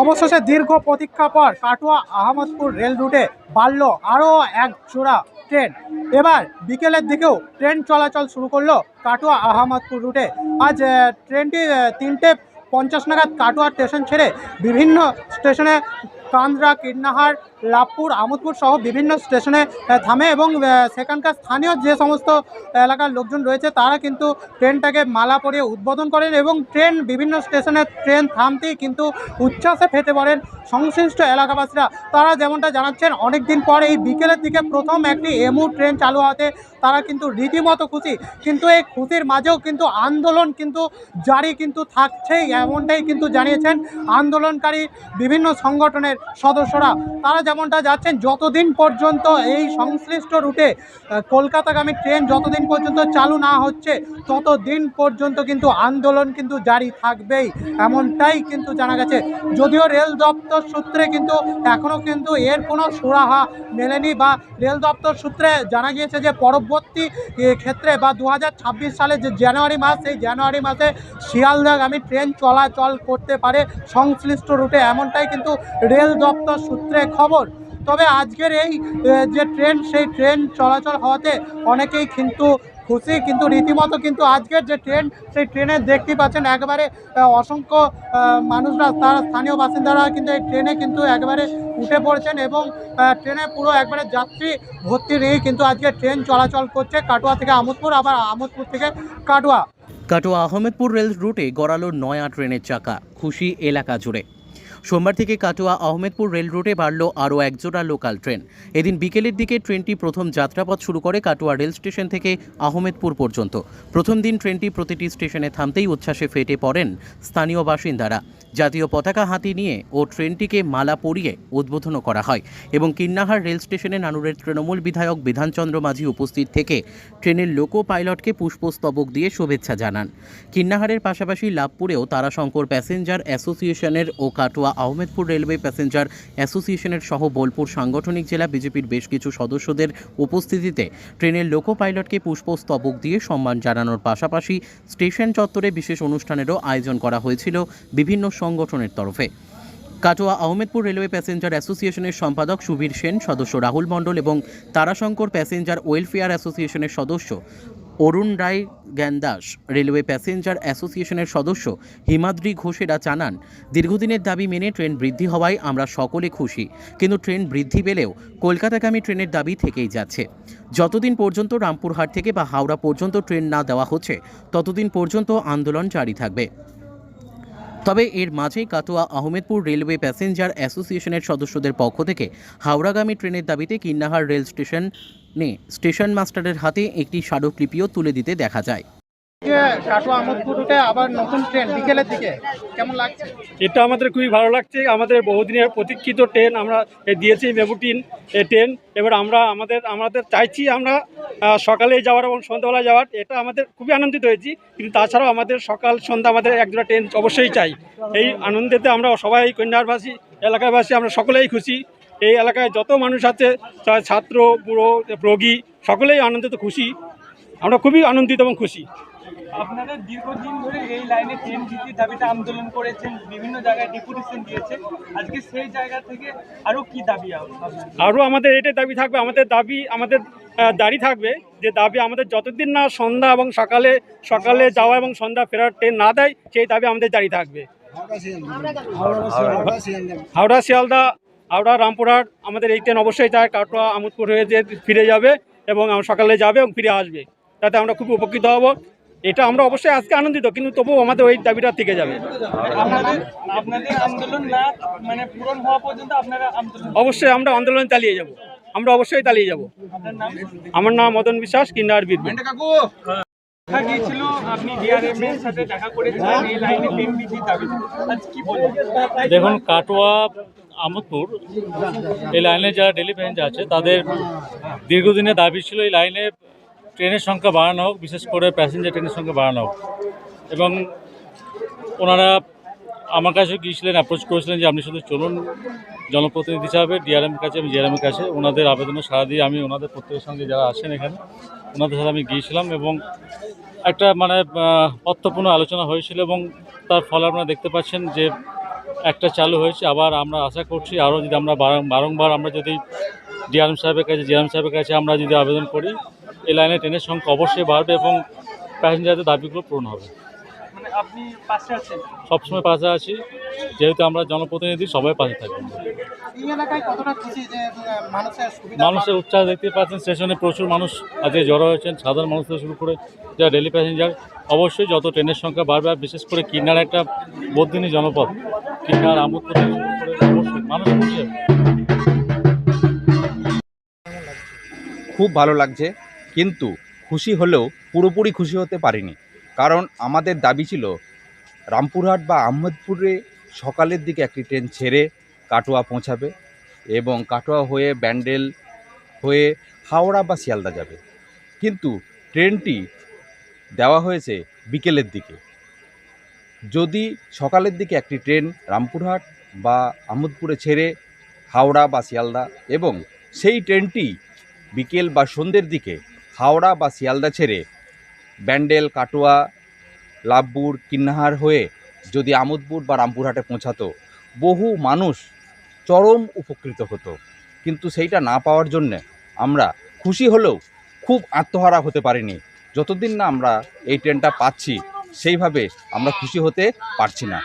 অবশেষে দীর্ঘ প্রতীক্ষা পর কাটোয়া আহমদপুর রেল রুটে বাড়ল আরও এক জোড়া ট্রেন। এবার বিকেলের দিকেও ট্রেন চলাচল শুরু করল কাটোয়া আহমদপুর রুটে। আজ ট্রেনটি তিনটে পঞ্চাশ নাগাদ কাটোয়া স্টেশন ছেড়ে বিভিন্ন স্টেশনে কান্দ্রা কীর্ণাহার লাভপুর আমোদপুর সহ বিভিন্ন স্টেশনে থামে এবং সেখানকার স্থানীয় যে সমস্ত এলাকার লোকজন রয়েছে, তারা কিন্তু ট্রেনটাকে মালা পরিয়ে উদ্বোধন করেন এবং ট্রেন বিভিন্ন স্টেশনে ট্রেন থামতেই কিন্তু উচ্ছ্বাসে ফেটে পড়েন সংশ্লিষ্ট এলাকাবাসীরা। তারা যেমনটা জানাচ্ছেন অনেক দিন পর এই বিকেলের দিকে প্রথম একটি এমু ট্রেন চালু হতে তারা কিন্তু রীতিমতো খুশি। কিন্তু এই খুশির মাঝেও কিন্তু আন্দোলন কিন্তু জারি কিন্তু থাকছেই, এমনটাই কিন্তু জানিয়েছেন আন্দোলনকারী বিভিন্ন সংগঠনের সদস্যরা। তারা যেমনটা যাচ্ছেন, যতদিন পর্যন্ত এই সংশ্লিষ্ট রুটে কলকাতাগামী ট্রেন যতদিন পর্যন্ত চালু না হচ্ছে, ততদিন পর্যন্ত কিন্তু আন্দোলন কিন্তু জারি থাকবেই। এমনটাই কিন্তু জানা গেছে। যদিও রেল দপ্তর সূত্রে কিন্তু এখনও কিন্তু এর কোনো সুরাহা মেলেনি বা রেল দপ্তর সূত্রে জানা গিয়েছে যে পরবর্তী ক্ষেত্রে বা দু হাজার ছাব্বিশ সালে যে জানুয়ারি মাস, সেই জানুয়ারি মাসে শিয়ালদাগামী ট্রেন চলাচল করতে পারে সংশ্লিষ্ট রুটে। এমনটাই কিন্তু রেল দপ্তর সূত্রে খবর, তবে আজকের এই যে ট্রেন, সেই ট্রেন চলাচল হওয়াতে অনেকেই কিন্তু খুশি, কিন্তু রীতিমতো কিন্তু আজকের যে ট্রেন, সেই ট্রেনে দেখতে পাচ্ছেন একবারে অসংখ্য মানুষরা, তারা স্থানীয় বাসিন্দারা কিন্তু এই ট্রেনে কিন্তু একবারে উঠে পড়েছেন এবং ট্রেনে পুরো একবারে যাত্রী ভর্তি নিয়েই কিন্তু আজকে ট্রেন চলাচল করছে কাটোয়া থেকে আমোদপুর, আবার আমোদপুর থেকে কাটোয়া। কাটোয়া আহমেদপুর রেল রুটে গড়ালো নয়া ট্রেনের চাকা, খুশি এলাকা জুড়ে। সোমবার থেকে কাটোয়া আহমেদপুর রেল বাড়ল আরও একজোড়া লোকাল ট্রেন। এদিন বিকেলের দিকে ট্রেনটি প্রথম যাত্রাপথ শুরু করে কাটোয়া রেল স্টেশন থেকে আহমেদপুর পর্যন্ত। প্রথম দিন ট্রেনটি প্রতিটি স্টেশনে থামতেই উচ্ছ্বাসে ফেটে পড়েন স্থানীয় বাসিন্দারা। জাতীয় পতাকা হাতি নিয়ে ও ট্রেনটিকে মালা পরিয়ে উদ্বোধনও করা হয় এবং কিন্নাহার রেল স্টেশনে নানুরের তৃণমূল বিধায়ক বিধানচন্দ্র মাঝি উপস্থিত থেকে ট্রেনের লোকো পাইলটকে পুষ্পস্তবক দিয়ে শুভেচ্ছা জানান। কিন্নাহারের পাশাপাশি লাভপুরেও তারাশঙ্কর প্যাসেঞ্জার অ্যাসোসিয়েশনের ও কাটোয়া আহমেদপুর রেলওয়ে প্যাসেঞ্জার অ্যাসোসিয়েশনের সহ বোলপুর সাংগঠনিক জেলা বিজেপির বেশ কিছু সদস্যদের উপস্থিতিতে ট্রেনের লোকো পাইলটকে পুষ্পস্তবক দিয়ে সম্মান জানানোর পাশাপাশি স্টেশন চত্বরে বিশেষ অনুষ্ঠানেরও আয়োজন করা হয়েছিল বিভিন্ন সংগঠনের তরফে। কাটোয়া, আহমেদপুর রেলওয়ে প্যাসেঞ্জার অ্যাসোসিয়েশনের সম্পাদক সুবীর সেন, সদস্য রাহুল মণ্ডল এবং তারাশঙ্কর প্যাসেঞ্জার ওয়েলফেয়ার অ্যাসোসিয়েশনের সদস্য অরুণ রায় জ্ঞানদাস রেলওয়ে প্যাসেঞ্জার অ্যাসোসিয়েশনের সদস্য হিমাদ্রি ঘোষেরা জানান, দীর্ঘদিনের দাবি মেনে ট্রেন বৃদ্ধি হওয়ায় আমরা সকলে খুশি, কিন্তু ট্রেন বৃদ্ধি পেলেও কলকাতাগামী ট্রেনের দাবি থেকেই যাচ্ছে। যতদিন পর্যন্ত রামপুরহাট থেকে বা হাওড়া পর্যন্ত ট্রেন না দেওয়া হচ্ছে, ততদিন পর্যন্ত আন্দোলন জারি থাকবে। তবে এর মাঝেই কাটোয়া আহমেদপুর রেলওয়ে প্যাসেঞ্জার অ্যাসোসিয়েশনের সদস্যদের পক্ষ থেকে হাওড়াগামী ট্রেনের দাবিতে কিন্নাহার রেল স্টেশনে স্টেশন মাস্টারের হাতে একটি স্মারকলিপিও তুলে দিতে দেখা যায়। কাটোয়া আমোদপুর রুটে আবার নতুন ট্রেন বিকেলের দিকে। কেমন লাগছে? এটা আমাদের খুবই ভালো লাগছে। আমাদের বহুদিনের প্রতীক্ষিত ট্রেন আমরা দিয়েছি মেবুটিন এই ট্রেন। এবার আমরা আমাদের আমাদের চাইছি আমরা সকালে যাওয়ার এবং সন্ধ্যাবেলা যাওয়ার। এটা আমাদের খুবই আনন্দিত হয়েছি। কিন্তু তাছাড়াও আমাদের সকাল সন্ধ্যা আমাদের একজোড়া ট্রেন অবশ্যই চাই। এই আনন্দেতে আমরা সবাই কন্যারবাসী এলাকাবাসী আমরা সকলেই খুশি। এই এলাকায় যত মানুষ আছে ছাত্র বুড়ো রোগী সকলেই আনন্দিত খুশি। আমরা খুবই আনন্দিত এবং খুশি। আপনারা দীর্ঘদিন ধরে এই লাইনে ট্রেন বৃদ্ধির দাবিতে আন্দোলন করেছেন বিভিন্ন জায়গায় ডেপুটেশন দিয়েছে। আজকে সেই জায়গা থেকে আরও কি দাবি আরও আমাদের এটাই দাবি থাকবে আমাদের দাবি আমাদের দাঁড়িয়ে থাকবে যে দাবি আমাদের যতদিন না সন্ধ্যা এবং সকালে সকালে যাওয়া এবং সন্ধ্যা ফেরার ট্রেন না দেয় সেই দাবি আমাদের জারি থাকবে। হাওড়া শিয়ালদা হাওড়া রামপুরহাট আমাদের এই ট্রেন অবশ্যই চায় কাটোয়া আমোদপুর হয়ে যে ফিরে যাবে এবং আমরা সকালে যাবে এবং ফিরে আসবে। তাতে আমরা খুব উপকৃত হব। এটা আমরা অবশ্যই আজকে আনন্দিত কিন্তু তবুও আমাদের ওই দাবিটা থেকে যাবে। আপনাদের আপনাদের আন্দোলন না মানে পূরণ হওয়া পর্যন্ত আপনারা আন্দোলন অবশ্যই আমরা আন্দোলন চালিয়ে যাব। আমরা অবশ্যই চালিয়ে যাব। আমার নাম মদন বিশ্বাস কিন্নার বীরভূম। দেখা গিয়েছিল আপনি ডিআরএম এর সাথে দেখা করেছিলেন এই লাইনে ট্রেন বৃদ্ধির দাবিতে আজ কি বলবেন? দেখুন কাটোয়া আমোদপুর, এই লাইনে যারা ডেলি প্যাসেঞ্জার আছে তাদের দীর্ঘদিনের দাবি ছিল এই লাইনে ট্রেনের সংখ্যা বাড়ানো হোক, বিশেষ করে প্যাসেঞ্জার ট্রেনের সংখ্যা বাড়ানো হোক। এবং ওনারা আমার কাছে গিয়েছিলেন অ্যাপ্রোচ করেছিলেন যে আপনি শুধু চলুন, জনপ্রতিনিধি হিসাবে ডিআরএম কাছে এবং জিআরএমের কাছে ওনাদের আবেদনে সাড়া দিয়ে আমি ওনাদের প্রত্যেকের সঙ্গে যারা আছেন এখানে, ওনাদের সাথে আমি গিয়েছিলাম এবং একটা মানে অর্থপূর্ণ আলোচনা হয়েছিল এবং তার ফলে আপনারা দেখতে পাচ্ছেন যে একটা চালু হয়েছে। আবার আমরা আশা করছি আরও যদি আমরা বারং- বারংবার আমরা যদি ডিআরএম সাহেবের কাছে জিআরএম সাহেবের কাছে আমরা যদি আবেদন করি এই লাইনে ট্রেনের সংখ্যা অবশ্যই বাড়বে এবং প্যাসেঞ্জারদের দাবিগুলো পূরণ হবে। মানে আপনি পাশে আছেন? সবসময় পাশে আছি। যেহেতু আমরা জনপ্রতিনিধি সবাই পাশে থাকব। যে আহ, মানুষের সুবিধা? উৎসাহ দেখতে পাচ্ছেন স্টেশনে প্রচুর মানুষ আজকে জড়ো হয়েছেন সাধারণ মানুষ থেকে শুরু করে যারা ডেলি প্যাসেঞ্জার অবশ্যই যত ট্রেনের সংখ্যা বাড়বে বিশেষ করে কিন্নার একটা বদিনী জনপদ কিন্নার আমোদপুর করে মানুষ খুশি খুব ভালো লাগছে কিন্তু খুশি হলেও পুরোপুরি খুশি হতে পারিনি। কারণ আমাদের দাবি ছিল রামপুরহাট বা আহমেদপুরে সকালের দিকে একটি ট্রেন ছেড়ে কাটোয়া পৌঁছাবে এবং কাটোয়া হয়ে ব্যান্ডেল হয়ে হাওড়া বা শিয়ালদা যাবে। কিন্তু ট্রেনটি দেওয়া হয়েছে বিকেলের দিকে। যদি সকালের দিকে একটি ট্রেন রামপুরহাট বা আহমদপুরে ছেড়ে হাওড়া বা শিয়ালদা এবং সেই ট্রেনটি বিকেল বা সন্ধ্যের দিকে হাওড়া বা শিয়ালদা ছেড়ে ব্যান্ডেল, কাটোয়া, লাভপুর, কিন্নাহার হয়ে যদি আমোদপুর বা রামপুরহাটে পৌঁছাতো, বহু মানুষ চরম উপকৃত হতো। কিন্তু সেইটা না পাওয়ার জন্যে আমরা খুশি হলেও খুব আত্মহারা হতে পারিনি। যতদিন না আমরা এই ট্রেনটা পাচ্ছি সেইভাবে আমরা খুশি হতে পারছি না।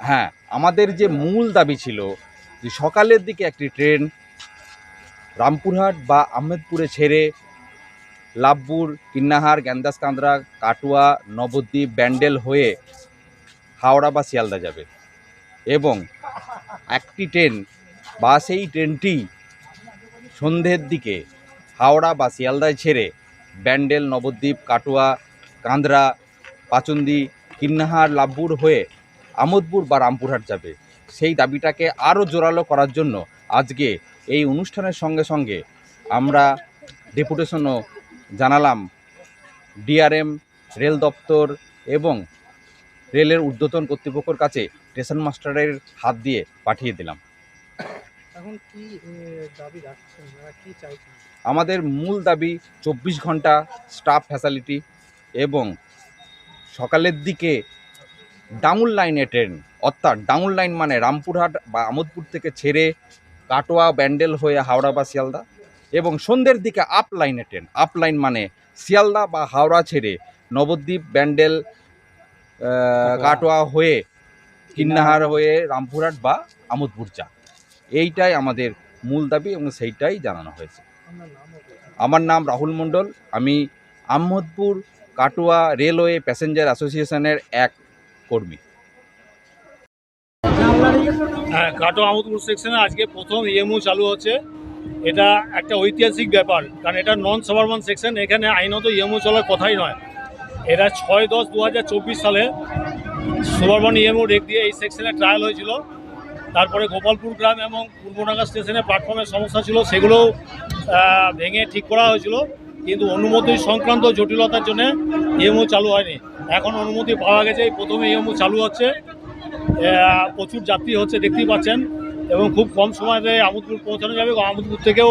হ্যাঁ আমাদের যে মূল দাবি ছিল যে সকালের দিকে একটি ট্রেন রামপুরহাট বা আহমেদপুরে ছেড়ে লাভপুর, কিন্নাহার, গ্যান্দাসকান্দ্রা, কাটুয়া, নবদ্বীপ, ব্যান্ডেল হয়ে হাওড়া বা শিয়ালদা যাবে। এবং একটি ট্রেন বা সেই ট্রেনটি সন্ধ্যের দিকে হাওড়া বা শিয়ালদায় ছেড়ে ব্যান্ডেল, নবদ্বীপ, কাটুয়া, কান্দ্রা, পাচন্দি, কিন্নাহার, লাভপুর হয়ে আমোদপুর বা রামপুরহাট যাবে। সেই দাবিটাকে আরও জোরালো করার জন্য আজকে এই অনুষ্ঠানের সঙ্গে সঙ্গে আমরা ডেপুটেশনও জানালাম ডিআরএম রেল দপ্তর এবং রেলের ঊর্ধ্বতন কর্তৃপক্ষের কাছে স্টেশন মাস্টারের হাত দিয়ে পাঠিয়ে দিলাম। এখন কি দাবি রাখছেন? কি চাইছেন? আমাদের মূল দাবি চব্বিশ ঘণ্টা স্টাফ ফ্যাসিলিটি এবং সকালের দিকে ডাউন লাইনে ট্রেন অর্থাৎ ডাউন লাইন মানে রামপুরহাট বা আমোদপুর থেকে ছেড়ে কাটোয়া ব্যান্ডেল হয়ে হাওড়া বা শিয়ালদা। এবং সন্ধ্যের দিকে আপ লাইনে ট্রেন আপ লাইন মানে শিয়ালদা বা হাওড়া ছেড়ে নবদ্বীপ ব্যান্ডেল কাটোয়া। হয়ে কিন্নাহার। হয়ে রামপুরহাট বা আমোদপুর যা এইটাই আমাদের মূল দাবি এবং সেইটাই জানানো হয়েছে। আমার নাম রাহুল মণ্ডল। আমি আহমদপুর কাটোয়া রেলওয়ে প্যাসেঞ্জার অ্যাসোসিয়েশনের এক কর্মী। হ্যাঁ কাটো আমোদপুর সেকশনে আজকে প্রথম ইএমও চালু হচ্ছে। এটা একটা ঐতিহাসিক ব্যাপার, কারণ এটা নন সাবারমান সেকশন এখানে আইনত ইএমও চলার কথাই নয়। এটা ছয় দশ দু সালে সুবারবন ইএমও রেক দিয়ে এই সেকশনে ট্রায়াল হয়েছিল। তারপরে গোপালপুর গ্রাম এবং পূর্বনাগা স্টেশনে প্ল্যাটফর্মের সমস্যা ছিল সেগুলো ভেঙে ঠিক করা হয়েছিল। কিন্তু অনুমতি সংক্রান্ত জটিলতার জন্য ইএমও চালু হয়নি। এখন অনুমতি পাওয়া গেছে, এই প্রথমে ইএমও চালু হচ্ছে। প্রচুর যাত্রী হচ্ছে, দেখতেই পাচ্ছেন। এবং খুব কম সময়তে আমোদপুর পৌঁছানো যাবে আমোদপুর থেকেও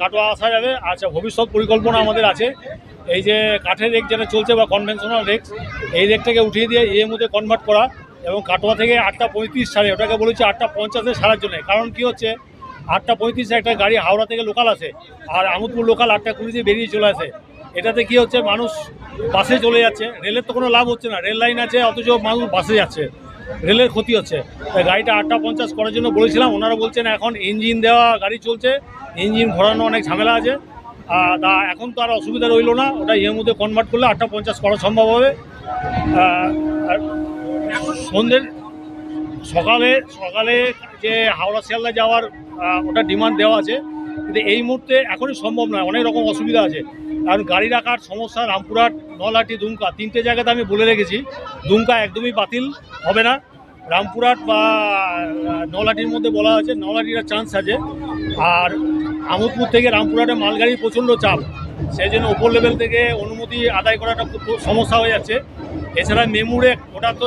কাটোয়া আসা যাবে। আচ্ছা ভবিষ্যৎ পরিকল্পনা আমাদের আছে। এই যে কাঠের রেক যেটা চলছে বা কনভেনশনাল রেক, এই রেকটাকে উঠিয়ে দিয়ে এর মধ্যে কনভার্ট করা এবং কাটোয়া থেকে আটটা পঁয়ত্রিশ ছাড়ে ওটাকে বলেছি আটটা পঞ্চাশে সারার জন্য। কারণ কি হচ্ছে, আটটা পঁয়ত্রিশে একটা গাড়ি হাওড়া থেকে লোকাল আসে আর আমোদপুর লোকাল আটটা কুড়িতে বেরিয়ে চলে আসে। এটাতে কি হচ্ছে, মানুষ বাসে চলে যাচ্ছে। রেলের তো কোনো লাভ হচ্ছে না। রেল লাইন আছে, অথচ মানুষ বাসে যাচ্ছে। রেলের ক্ষতি হচ্ছে। তাই গাড়িটা আটটা পঞ্চাশ করার জন্য বলেছিলাম, ওনারা বলছেন এখন ইঞ্জিন দেওয়া গাড়ি চলছে, ইঞ্জিন ঘোরানো অনেক ঝামেলা আছে। তা এখন তো আর অসুবিধা রইল না, ওটা ইয়ের মধ্যে কনভার্ট করলে আটটা পঞ্চাশ করা সম্ভব হবে। সন্ধ্যের সকালে সকালে যে হাওড়া শিয়ালদা যাওয়ার ওটা ডিমান্ড দেওয়া আছে। কিন্তু এই মুহূর্তে এখনই সম্ভব নয়, অনেক রকম অসুবিধা আছে। কারণ গাড়ি রাখার সমস্যা রামপুরহাট নলহাটি দুমকা তিনটে জায়গাতে আমি বলে রেখেছি দুমকা একদমই বাতিল হবে না। রামপুরহাট বা আহ, নলহাটির মধ্যে বলা আছে নলহাটির চান্স আছে। আর আমোদপুর থেকে রামপুরহাটে মালগাড়ির প্রচণ্ড চাপ সেই জন্য ওপর লেভেল থেকে অনুমতি আদায় করাটা খুব সমস্যা হয়ে যাচ্ছে। এছাড়া মেমুরে ওটা তো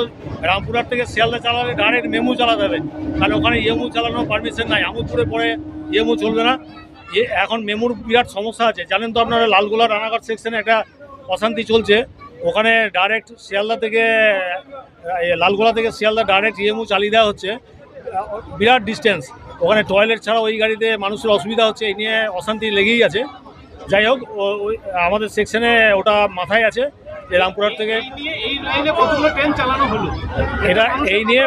রামপুরহাট থেকে শিয়ালদা চালালে ডাইরেক্ট মেমু চালাতে হবে কারণ ওখানে ইএমু চালানোর পারমিশন নাই আমোদপুরে পরে ইএমু চলবে না। এখন মেমুর বিরাট সমস্যা আছে। জানেন তো আপনারা লালগোলা রানাঘাট সেকশনে একটা অশান্তি চলছে। ওখানে ডাইরেক্ট শিয়ালদা থেকে লালগোলা থেকে শিয়ালদা ডাইরেক্ট ইএমউ চালিয়ে দেওয়া হচ্ছে। বিরাট ডিস্টেন্স ওখানে টয়লেট ছাড়া ওই গাড়িতে মানুষের অসুবিধা হচ্ছে এই নিয়ে অশান্তি লেগেই আছে। যাই হোক ওই আমাদের সেকশনে ওটা মাথায় আছে যে রামপুরহাট থেকে এটা এই নিয়ে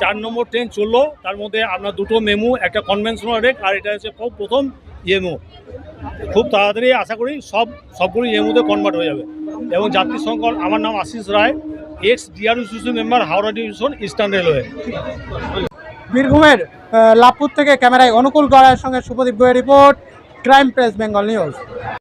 চার নম্বর ট্রেন চলল। তার মধ্যে আপনার দুটো মেমু একটা কনভেনশনাল রেক আর এটা হচ্ছে খুব প্রথম ইএমও খুব তাড়াতাড়ি আশা করি সব সবগুলো ইএমওতে কনভার্ট হয়ে যাবে। এবং যাত্রী সংকট আমার নাম Ashis Roy ex DRUCC member Howrah division eastern railway বীরভূমের লাভপুর থেকে ক্যামেরায় অনুকূল গড়ার সঙ্গে Subhadip গোয়ের report crime press Bengal news